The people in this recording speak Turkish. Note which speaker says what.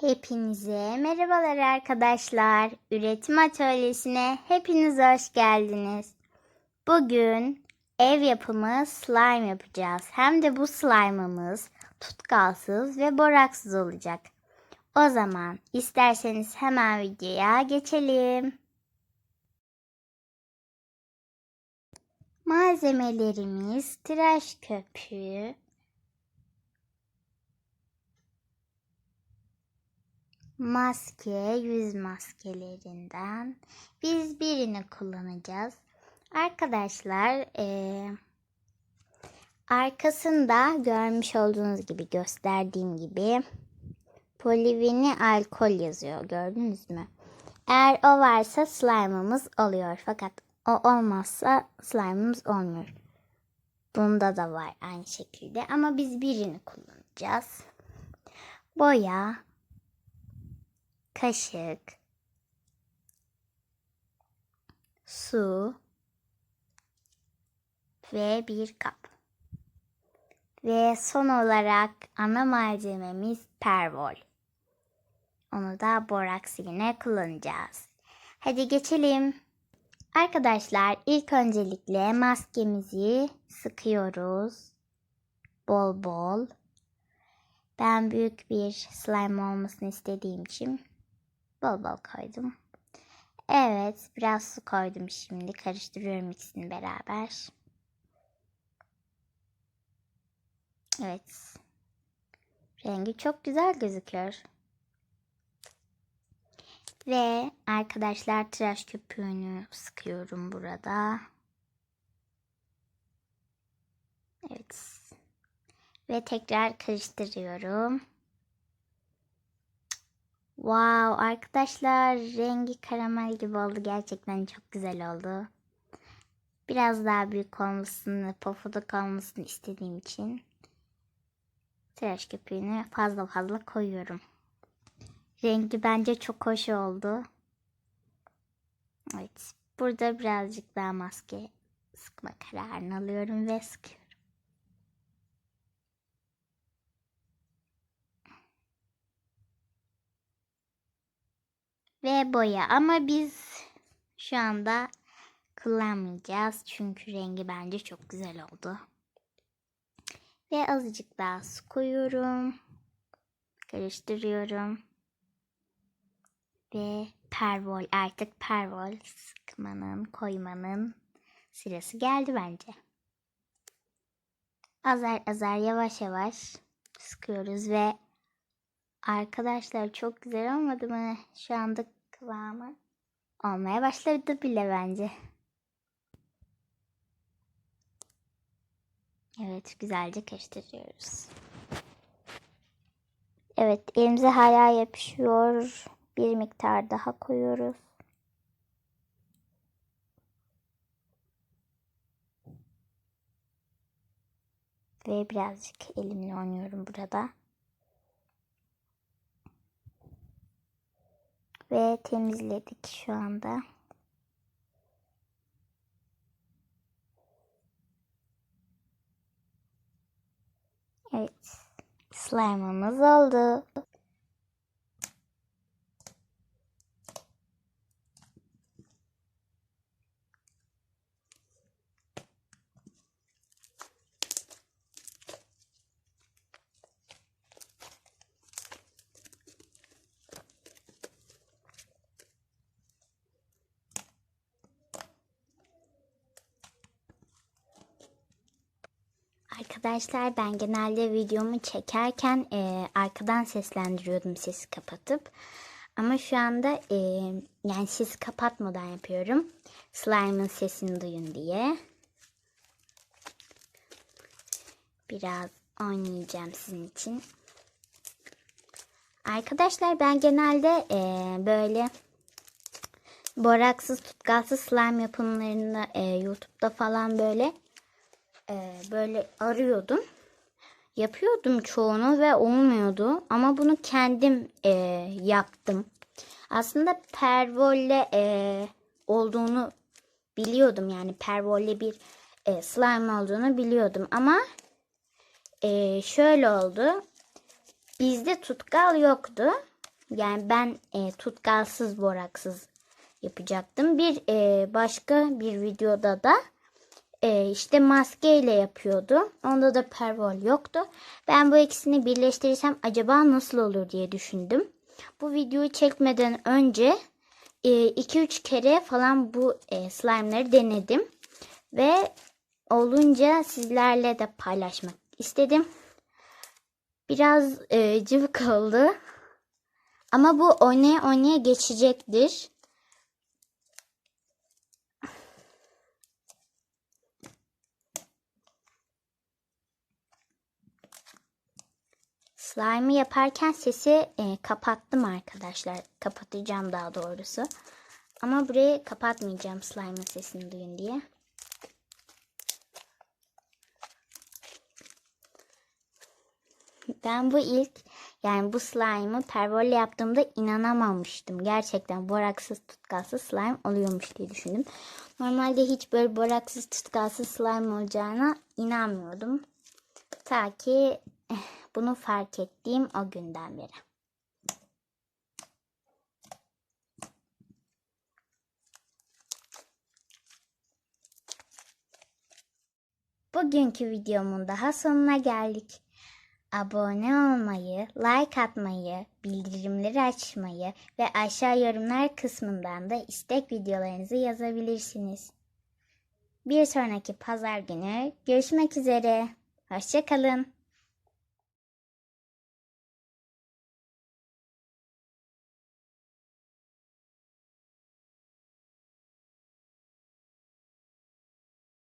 Speaker 1: Hepinize merhabalar arkadaşlar. Üretim atölyesine hepiniz hoş geldiniz. Bugün ev yapımı slime yapacağız. Hem de bu slime'ımız tutkalsız ve boraksız olacak. O zaman isterseniz hemen videoya geçelim. Malzemelerimiz tıraş köpüğü, maske, yüz maskelerinden biz birini kullanacağız. Arkadaşlar eee, arkasında görmüş olduğunuz gibi gösterdiğim gibi polivini alkol yazıyor gördünüz mü? Eğer o varsa slime'ımız oluyor fakat o olmazsa slime'ımız olmuyor. Bunda da var aynı şekilde ama biz birini kullanacağız. Boya, kaşık, su ve bir kap. Ve son olarak ana malzememiz pervol. Onu da boraks yine kullanacağız. Hadi geçelim. Arkadaşlar ilk öncelikle maskemizi sıkıyoruz. Bol bol. Ben büyük bir slime olmasını istediğim için bol bol koydum. Evet, biraz su koydum şimdi. Karıştırıyorum ikisini beraber. Evet. Rengi çok güzel gözüküyor. Ve arkadaşlar tıraş köpüğünü sıkıyorum burada. Evet. Ve tekrar karıştırıyorum. Wow arkadaşlar rengi karamel gibi oldu. Gerçekten çok güzel oldu. Biraz daha büyük olmasını, pofuduk olmasını istediğim için tıraş köpüğünü fazla fazla koyuyorum. Rengi bence çok hoş oldu. Evet. Burada birazcık daha maske sıkma kararını alıyorum ve sıkıyorum. Ve boya ama biz şu anda kullanmayacağız. Çünkü rengi bence çok güzel oldu. Ve azıcık daha su koyuyorum. Karıştırıyorum. Ve pervol artık pervol sıkmanın koymanın sırası geldi bence. Azar azar yavaş yavaş sıkıyoruz ve arkadaşlar çok güzel olmadı mı? Şu anda kıvamı olmaya başladı bile bence. Evet güzelce karıştırıyoruz. Evet elimize hala yapışıyor. Bir miktar daha koyuyoruz. Ve birazcık elimle oynuyorum burada. Ve temizledik şu anda. Evet. Slime'ımız oldu. Arkadaşlar ben genelde videomu çekerken e, arkadan seslendiriyordum sesi kapatıp. Ama şu anda e, yani sesi kapatmadan yapıyorum. Slime'ın sesini duyun diye. Biraz oynayacağım sizin için. Arkadaşlar ben genelde e, böyle boraksız tutkalsız slime yapımlarını e, YouTube'da falan böyle e, böyle arıyordum. Yapıyordum çoğunu ve olmuyordu. Ama bunu kendim e, yaptım. Aslında pervolle e, olduğunu biliyordum. Yani pervolle bir e, slime olduğunu biliyordum. Ama e, şöyle oldu. Bizde tutkal yoktu. Yani ben e, tutkalsız boraksız yapacaktım. Bir e, başka bir videoda da e, işte maskeyle yapıyordu. Onda da pervol yoktu. Ben bu ikisini birleştirirsem acaba nasıl olur diye düşündüm. Bu videoyu çekmeden önce 2-3 kere falan bu e, slime'ları denedim. Ve olunca sizlerle de paylaşmak istedim. Biraz e, cıvık oldu. Ama bu oynaya oynaya geçecektir. Slime'ı yaparken sesi e, kapattım arkadaşlar. Kapatacağım daha doğrusu. Ama burayı kapatmayacağım slime'ın sesini duyun diye. Ben bu ilk yani bu slime'ı pervolle yaptığımda inanamamıştım. Gerçekten boraksız tutkalsız slime oluyormuş diye düşündüm. Normalde hiç böyle boraksız tutkalsız slime olacağına inanmıyordum. Ta ki eh, bunu fark ettiğim o günden beri. Bugünkü videomun daha sonuna geldik. Abone olmayı, like atmayı, bildirimleri açmayı ve aşağı yorumlar kısmından da istek videolarınızı yazabilirsiniz. Bir sonraki pazar günü görüşmek üzere. Hoşçakalın.